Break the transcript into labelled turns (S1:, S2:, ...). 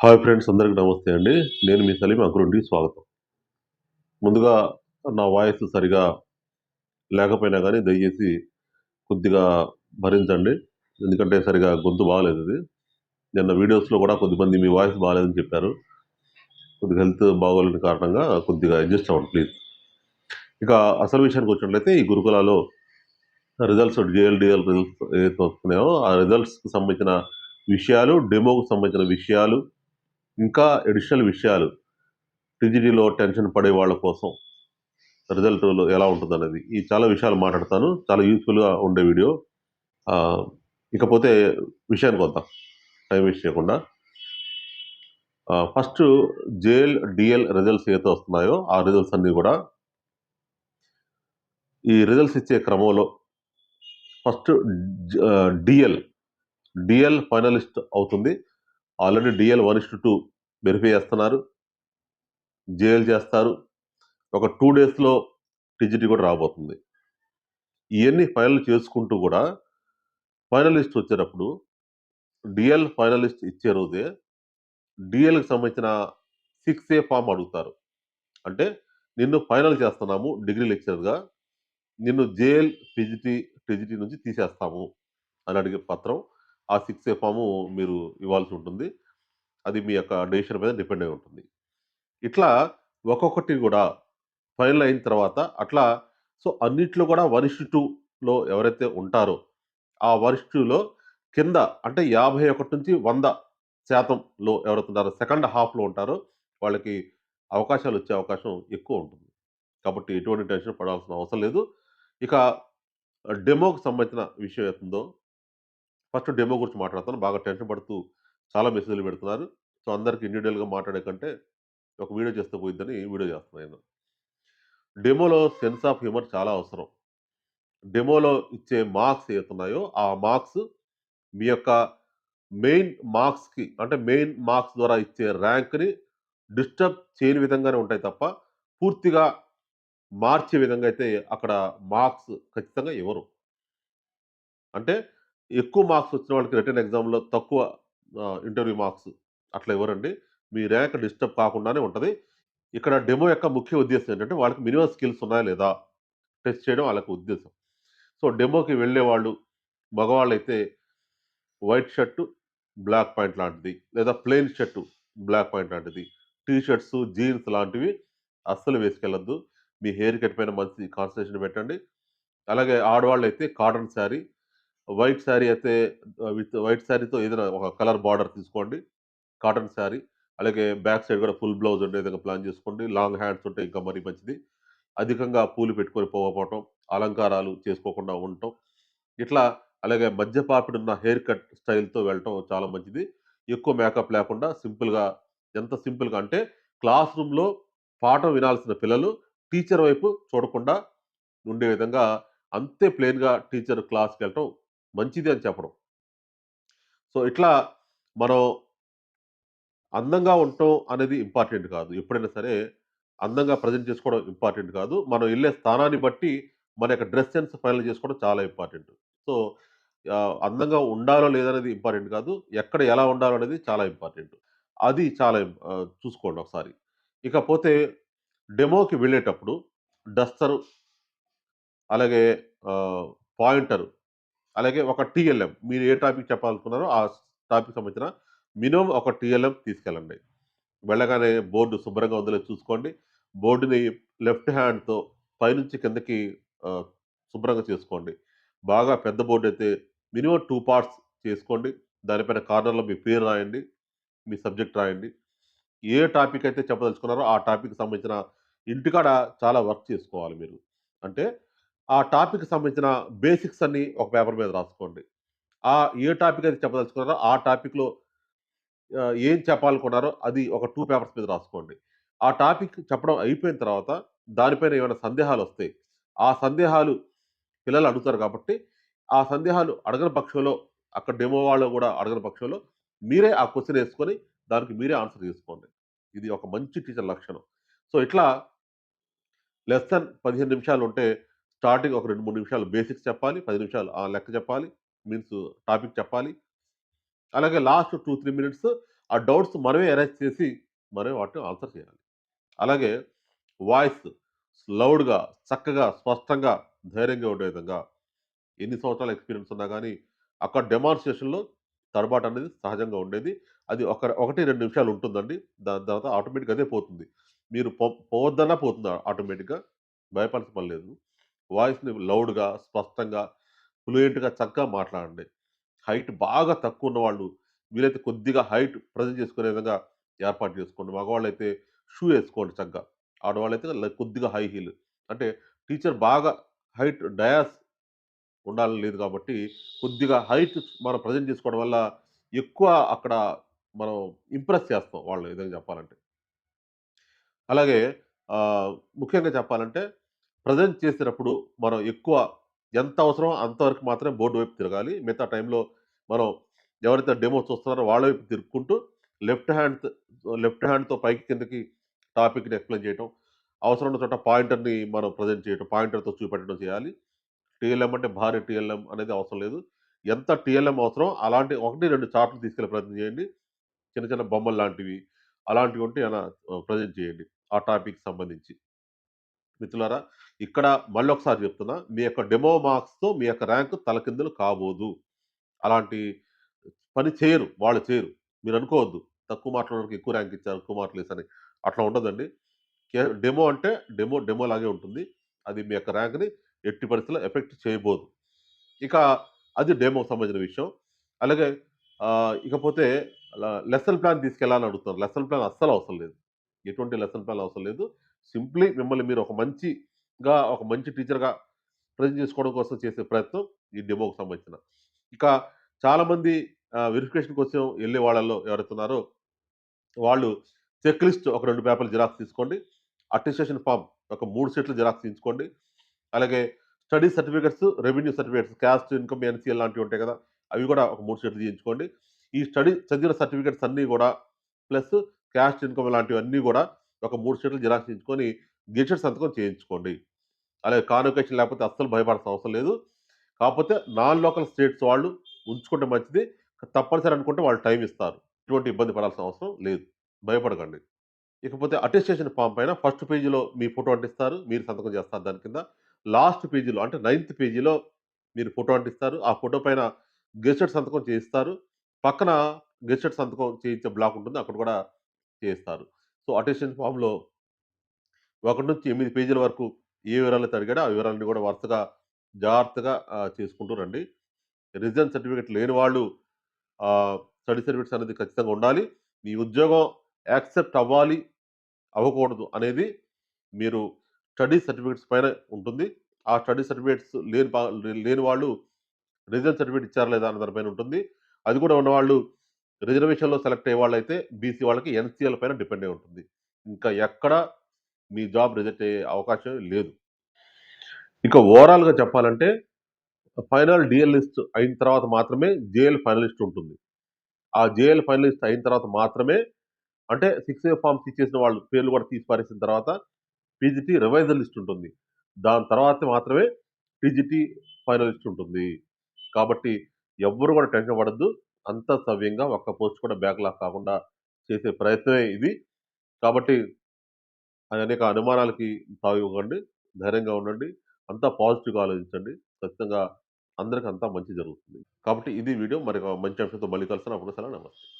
S1: Hi friends అందరికీ నమస్తే అండి. నేను మీ సలీం అంకురుండి స్వాగతం. ముందుగా నా వాయిస్ సరిగా లేకపోయినా కానీ దయచేసి కొద్దిగా భరించండి. ఎందుకంటే సరిగా గొంతు బాగాలేదు ఇది. నిన్న వీడియోస్లో కూడా కొద్దిమంది మీ వాయిస్ బాగాలేదని చెప్పారు. కొద్దిగా హెల్త్ బాగోలేని కారణంగా కొద్దిగా అడ్జస్ట్ అవ్వండి ప్లీజ్. ఇక అసలు విషయానికి వచ్చినట్లయితే ఈ గురుకులాలో రిజల్ట్స్ డిఎల్డిఎల్ రిజల్ట్స్ ఏదైతే వస్తున్నాయో ఆ రిజల్ట్స్కి సంబంధించిన విషయాలు డెమోకు సంబంధించిన విషయాలు ఇంకా అడిషనల్ విషయాలు. టీజీడీలో టెన్షన్ పడే వాళ్ళ కోసం రిజల్ట్ ఎలా ఉంటుందనేది. ఈ చాలా విషయాలు మాట్లాడతాను. చాలా యూస్ఫుల్గా ఉండే వీడియో ఇకపోతే విషయానికి వద్దాం. టైం వేస్ట్ చేయకుండా. ఫస్ట్ జేఎల్ డిఎల్ రిజల్ట్స్ ఏదైతే వస్తున్నాయో ఆ రిజల్ట్స్ అన్నీ కూడా ఈ రిజల్ట్స్ ఇచ్చే క్రమంలో ఫస్ట్ డిఎల్. డిఎల్ ఫైనలిస్ట్ అవుతుంది. Already DL one is to verify చేస్తున్నారు. జేఎల్ చేస్తారు. ఒక టూ డేస్లో టీజీటీ కూడా రాబోతుంది. ఇవన్నీ ఫైనల్ చేసుకుంటూ కూడా ఫైనలిస్ట్ వచ్చేటప్పుడు డిఎల్ ఫైనలిస్ట్ ఇచ్చే రోజే డిఎల్కి సంబంధించిన సిక్స్ ఏ ఫామ్ అడుగుతారు. అంటే నిన్ను ఫైనల్ చేస్తున్నాము డిగ్రీ లెక్చరర్గా నిన్ను జేఎల్ టీజీటీ టీజీటీ నుంచి తీసేస్తాము అని అడిగే పత్రం ఆ సిక్స్ ఏ ఫాము మీరు ఇవ్వాల్సి ఉంటుంది అది మీ యొక్క డెసిషన్ మీద డిపెండ్ అయి ఉంటుంది. ఇట్లా ఒక్కొక్కటి కూడా ఫైనల్ అయిన తర్వాత అట్లా సో అన్నిట్లో కూడా వరిష్ఠ టూలో ఎవరైతే ఉంటారో ఆ వరిష్ఠ టూలో కింద అంటే యాభై ఒకటి నుంచి వంద శాతంలో ఎవరైతే ఉంటారో సెకండ్ హాఫ్లో ఉంటారో వాళ్ళకి అవకాశాలు వచ్చే అవకాశం ఎక్కువ ఉంటుంది. కాబట్టి ఎటువంటి టెన్షన్ పడాల్సిన అవసరం లేదు. ఇక డెమోకి సంబంధించిన విషయం అవుతుందో ఫస్ట్ డెమో గురించి మాట్లాడతాను. బాగా టెన్షన్ పడుతూ చాలా మెసేజ్లు పెడుతున్నారు. సో అందరికి ఇండివిజువల్గా మాట్లాడే కంటే ఒక వీడియో చేస్తే పోయిద్దని వీడియో చేస్తున్నాను నేను. డెమోలో సెన్స్ ఆఫ్ హ్యూమర్ చాలా అవసరం. డెమోలో ఇచ్చే మార్క్స్ ఏతున్నాయో ఆ మార్క్స్ మీ యొక్క మెయిన్ మార్క్స్కి అంటే మెయిన్ మార్క్స్ ద్వారా ఇచ్చే ర్యాంక్ని డిస్టర్బ్ చేయని విధంగానే ఉంటాయి తప్ప పూర్తిగా మార్చే విధంగా అయితే అక్కడ మార్క్స్ ఖచ్చితంగా ఇవ్వరు అంటే ఎక్కువ మార్క్స్ వచ్చిన వాళ్ళకి రిటర్న్ ఎగ్జామ్లో తక్కువ ఇంటర్వ్యూ మార్క్స్ అట్లా ఇవ్వరండి. మీ ర్యాంక్ డిస్టర్బ్ కాకుండానే ఉంటుంది. ఇక్కడ డెమో యొక్క ముఖ్య ఉద్దేశం ఏంటంటే వాళ్ళకి మినిమం స్కిల్స్ ఉన్నాయా లేదా? టెస్ట్ చేయడం వాళ్ళకి ఉద్దేశం. సో డెమోకి వెళ్ళే వాళ్ళు మగవాళ్ళు అయితే వైట్ షర్టు బ్లాక్ పాయింట్ లాంటిది లేదా ప్లెయిన్ షర్టు బ్లాక్ పాయింట్ లాంటిది. టీ షర్ట్స్ జీన్స్ లాంటివి అస్సలు వేసుకెళ్ళొద్దు. మీ హెయిర్ కట్ పైన మంచి కాన్సన్ట్రేషన్ పెట్టండి. అలాగే ఆడవాళ్ళు అయితే కాటన్ శారీ వైట్ శారీ అయితే విత్ వైట్ శారీతో ఏదైనా ఒక కలర్ బార్డర్ తీసుకోండి. కాటన్ శారీ అలాగే బ్యాక్ సైడ్ కూడా ఫుల్ బ్లౌజ్ ఉండే విధంగా ప్లాన్ చేసుకోండి. లాంగ్ హ్యాండ్స్ ఉంటే ఇంకా మరీ మంచిది. అధికంగా పూలు పెట్టుకొని పోకపోవటం అలంకారాలు చేసుకోకుండా ఉండటం ఇట్లా అలాగే మధ్య పాపిడి ఉన్న హెయిర్ కట్ స్టైల్తో వెళ్ళటం చాలా మంచిది. ఎక్కువ మేకప్ లేకుండా సింపుల్గా ఎంత సింపుల్గా అంటే క్లాస్ రూమ్లో పాఠం వినాల్సిన పిల్లలు టీచర్ వైపు చూడకుండా ఉండే విధంగా అంతే ప్లెయిన్గా టీచర్ క్లాస్కి వెళ్ళటం మంచిది అని చెప్పడం. సో ఇట్లా మనం అందంగా ఉండటం అనేది ఇంపార్టెంట్ కాదు. ఎప్పుడైనా సరే అందంగా ప్రజెంట్ చేసుకోవడం ఇంపార్టెంట్ కాదు. మనం వెళ్ళే స్థానాన్ని బట్టి మన యొక్క డ్రెస్ సెన్స్ ఫైనల్ చేసుకోవడం చాలా ఇంపార్టెంట్. సో అందంగా ఉండాలో లేదనేది ఇంపార్టెంట్ కాదు. ఎక్కడ ఎలా ఉండాలో అనేది చాలా ఇంపార్టెంట్. అది చాలా చూసుకోండి ఒకసారి. ఇకపోతే డెమోకి వెళ్ళేటప్పుడు డస్టర్ అలాగే పాయింటర్ అలాగే ఒక టీఎల్ఎం మీరు ఏ టాపిక్ చెప్పాలనుకున్నారో ఆ టాపిక్ సంబంధించిన మినిమం ఒక టీఎల్ఎం తీసుకెళ్ళండి. వెళ్ళగానే బోర్డు శుభ్రంగా ఉందో చూసుకోండి. బోర్డుని లెఫ్ట్ హ్యాండ్తో పైనుంచి కిందకి శుభ్రంగా చేసుకోండి. బాగా పెద్ద బోర్డు అయితే మినిమం టూ పార్ట్స్ చేసుకోండి. దానిపైన కార్నర్లో మీ పేరు రాయండి. మీ సబ్జెక్ట్ రాయండి. ఏ టాపిక్ అయితే చెప్పదలుచుకున్నారో ఆ టాపిక్ సంబంధించిన ఇంటికాడ చాలా వర్క్ చేసుకోవాలి మీరు. అంటే ఆ టాపిక్ సంబంధించిన బేసిక్స్ అన్ని ఒక పేపర్ మీద రాసుకోండి. ఆ ఏ టాపిక్ అయితే చెప్పదలుచుకున్నారో ఆ టాపిక్లో ఏం చెప్పాలనుకున్నారో అది ఒక టూ పేపర్స్ మీద రాసుకోండి. ఆ టాపిక్ చెప్పడం అయిపోయిన తర్వాత దానిపైన ఏమైనా సందేహాలు వస్తాయి ఆ సందేహాలు పిల్లలు అడుగుతారు కాబట్టి ఆ సందేహాలు అడగని పక్షంలో అక్కడ డెమో వాళ్ళు కూడా అడగని పక్షంలో మీరే ఆ క్వశ్చన్ వేసుకొని దానికి మీరే ఆన్సర్ చేసుకోండి ఇది ఒక మంచి టీచర్ లక్షణం. సో ఇట్లా లెస్ దెన్ పదిహేను నిమిషాలు ఉంటే స్టార్టింగ్ ఒక రెండు మూడు నిమిషాలు బేసిక్స్ చెప్పాలి పది నిమిషాలు ఆ లెక్క చెప్పాలి మీన్స్ టాపిక్ చెప్పాలి. అలాగే లాస్ట్ టూ త్రీ మినిట్స్ ఆ డౌట్స్ మనమే అరేంజ్ చేసి మనమే వాటిని ఆన్సర్ చేయాలి. అలాగే వాయిస్ లౌడ్గా చక్కగా స్పష్టంగా ధైర్యంగా ఉండే విధంగా ఎన్ని సంవత్సరాల ఎక్స్పీరియన్స్ ఉన్నా కానీ అక్కడ డెమాన్స్ట్రేషన్లో తడబాటు అనేది సహజంగా ఉండేది. అది ఒక ఒకటి రెండు నిమిషాలు ఉంటుందండి. దాని తర్వాత ఆటోమేటిక్గా అదే పోతుంది. మీరు పో పోవద్దన్నా పోతుంది ఆటోమేటిక్గా. భయపడాల్సిన పని లేదు. వాయిస్ని లౌడ్గా స్పష్టంగా ఫ్లూయెంట్గా చక్కగా మాట్లాడండి. హైట్ బాగా తక్కువ ఉన్న వాళ్ళు వీలైతే కొద్దిగా హైట్ ప్రజెంట్ చేసుకునే విధంగా ఏర్పాటు చేసుకోండి. మగవాళ్ళు అయితే షూ వేసుకోండి చక్కగా. ఆడవాళ్ళు అయితే కొద్దిగా హై హీల్. అంటే టీచర్ బాగా హైట్ డయాస్ ఉండాలని లేదు కాబట్టి కొద్దిగా హైట్ మనం ప్రజెంట్ చేసుకోవడం వల్ల ఎక్కువ అక్కడ మనం ఇంప్రెస్ చేస్తాం వాళ్ళు ఏదైనా చెప్పాలంటే. అలాగే ముఖ్యంగా చెప్పాలంటే ప్రజెంట్ చేసినప్పుడు మనం ఎక్కువ ఎంత అవసరమో అంతవరకు మాత్రమే బోర్డు వైపు తిరగాలి. మిగతా టైంలో మనం ఎవరైతే డెమో చూస్తున్నారో వాళ్ళ వైపు తిరుక్కుంటూ లెఫ్ట్ హ్యాండ్ లెఫ్ట్ హ్యాండ్తో పైకి కిందకి టాపిక్ని ఎక్స్ప్లెయిన్ చేయటం అవసరం ఉన్న చోట పాయింటర్ని మనం ప్రజెంట్ చేయటం పాయింటర్తో చూపెట్టడం చేయాలి. టీఎల్ఎం అంటే భారీ టీఎల్ఎం అనేది అవసరం లేదు. ఎంత టీఎల్ఎం అవసరం అలాంటి ఒకటి రెండు చార్ట్లు తీసుకెళ్ళే ప్రయత్నం చేయండి. చిన్న చిన్న బొమ్మలు లాంటివి అలాంటివి ఉంటే ఏమైనా ప్రజెంట్ చేయండి. ఆ టాపిక్ సంబంధించి. మిత్రులారా ఇక్కడ మళ్ళీ ఒకసారి చెప్తున్నా మీ యొక్క డెమో మార్క్స్తో మీ యొక్క ర్యాంక్ తలకిందులు కాబోదు. అలాంటి పని చేయరు వాళ్ళు చేయరు. మీరు అనుకోవద్దు తక్కువ మాట్లాడడానికి ఎక్కువ ర్యాంక్ ఇచ్చారు ఎక్కువ మార్కులు అట్లా ఉండదండి. డెమో అంటే డెమో డెమో లాగే ఉంటుంది. అది మీ యొక్క ర్యాంక్ని ఎట్టి పరిస్థితుల్లో ఎఫెక్ట్ చేయబోదు. ఇక అది డెమోకి సంబంధించిన విషయం. అలాగే ఇకపోతే లెసన్ ప్లాన్ తీసుకెళ్ళాలని అడుగుతున్నారు. లెసన్ ప్లాన్ అస్సలు అవసరం లేదు. ఎటువంటి లెసన్ ప్లాన్ అవసరం లేదు. సింప్లీ మిమ్మల్ని మీరు ఒక మంచిగా ఒక మంచి టీచర్గా ప్రజెంట్ చేసుకోవడం కోసం చేసే ప్రయత్నం ఈ డెమోకి సంబంధించిన. ఇక చాలామంది వెరిఫికేషన్ కోసం వెళ్ళే వాళ్ళల్లో ఎవరైతున్నారో వాళ్ళు చెక్ లిస్ట్ ఒక రెండు పేపర్లు జిరాక్స్ తీసుకోండి. అటెస్టేషన్ ఫామ్ ఒక మూడు సెట్లు జిరాక్స్ తీసుకోండి అలాగే study certificates revenue certificates caste income NCL లాంటివి ఉంటాయి కదా అవి కూడా ఒక మూడు సెట్లు తీయించుకోండి. ఈ స్టడీ చదివిన సర్టిఫికేట్స్ అన్నీ కూడా ప్లస్ క్యాస్ట్ ఇన్కమ్ లాంటివి అన్నీ కూడా ఒక మూడు సెట్లు జిరాక్స్ ఇచ్చుకొని గెజెట్ సంతకం చేయించుకోండి. అలాగే కాన్వకేషన్ లేకపోతే అస్సలు భయపడాల్సిన అవసరం లేదు. కాకపోతే నాన్ లోకల్ స్టేట్స్ వాళ్ళు ఉంచుకుంటే మంచిది. తప్పనిసరి అనుకుంటే వాళ్ళు టైం ఇస్తారు. ఎటువంటి ఇబ్బంది పడాల్సిన అవసరం లేదు. భయపడకండి. ఇకపోతే అటెస్టేషన్ ఫామ్ పైన ఫస్ట్ పేజీలో మీ ఫోటో అంటిస్తారు. మీరు సంతకం చేస్తారు దాని కింద. లాస్ట్ పేజీలో అంటే నైన్త్ పేజీలో మీరు ఫోటో అంటిస్తారు. ఆ ఫోటో పైన గెస్టెడ్ సంతకం చేయిస్తారు. పక్కన గెస్టెడ్ సంతకం చేయించే బ్లాక్ ఉంటుంది. అక్కడ కూడా చేయిస్తారు. సో అటెస్టేషన్ ఫామ్లో ఒకటి నుంచి ఎనిమిది పేజీల వరకు ఏ వివరాలు అయితే అడిగాడో ఆ వివరాలను కూడా వరుసగా జాగ్రత్తగా చేసుకుంటూ రండి రెసిడెన్స్ సర్టిఫికేట్ లేని వాళ్ళు స్టడీ సర్టిఫికేట్స్ అనేది ఖచ్చితంగా ఉండాలి. మీ ఉద్యోగం యాక్సెప్ట్ అవ్వాలి అవ్వకూడదు అనేది మీరు స్టడీ సర్టిఫికేట్స్ పైన ఉంటుంది. ఆ స్టడీ సర్టిఫికేట్స్ లేని లేని వాళ్ళు రిజల్ట్ సర్టిఫికేట్ ఇచ్చారా లేదా అన్న దానిపైన ఉంటుంది. అది కూడా ఉన్నవాళ్ళు రిజర్వేషన్లో సెలెక్ట్ అయ్యే వాళ్ళైతే బీసీ వాళ్ళకి ఎన్సీఎల్ పైన డిపెండ్ అయి ఉంటుంది. ఇంకా ఎక్కడ మీ జాబ్ రిజెక్ట్ అయ్యే అవకాశం లేదు. ఇంకా ఓవరాల్గా చెప్పాలంటే ఫైనల్ డిఎల్ లిస్ట్ అయిన తర్వాత మాత్రమే జేఎల్ ఫైనలిస్ట్ ఉంటుంది. ఆ జేఎల్ ఫైనలిస్ట్ అయిన తర్వాత మాత్రమే అంటే సిక్స్ ఏ ఫామ్స్ ఇచ్చేసిన వాళ్ళు పేర్లు కూడా తీసి పారేసిన తర్వాత పీజీటీ రివైజర్ లిస్ట్ ఉంటుంది. దాని తర్వాత మాత్రమే పీజీటీ ఫైనలిస్ట్ ఉంటుంది. కాబట్టి ఎవ్వరు కూడా టెన్షన్ పడద్దు. అంత సవ్యంగా ఒక్క పోస్ట్ కూడా బ్యాక్లాగ్ కాకుండా చేసే ప్రయత్నమే ఇది. కాబట్టి అనేక అనుమానాలకి తావివ్వకండి ధైర్యంగా ఉండండి అంతా పాజిటివ్గా ఆలోచించండి. ఖచ్చితంగా అందరికీ అంతా మంచి జరుగుతుంది. కాబట్టి ఇది వీడియో. మరి మంచి అంశంతో మళ్ళీ కలిసిన అప్పుడు సరే నమస్తే.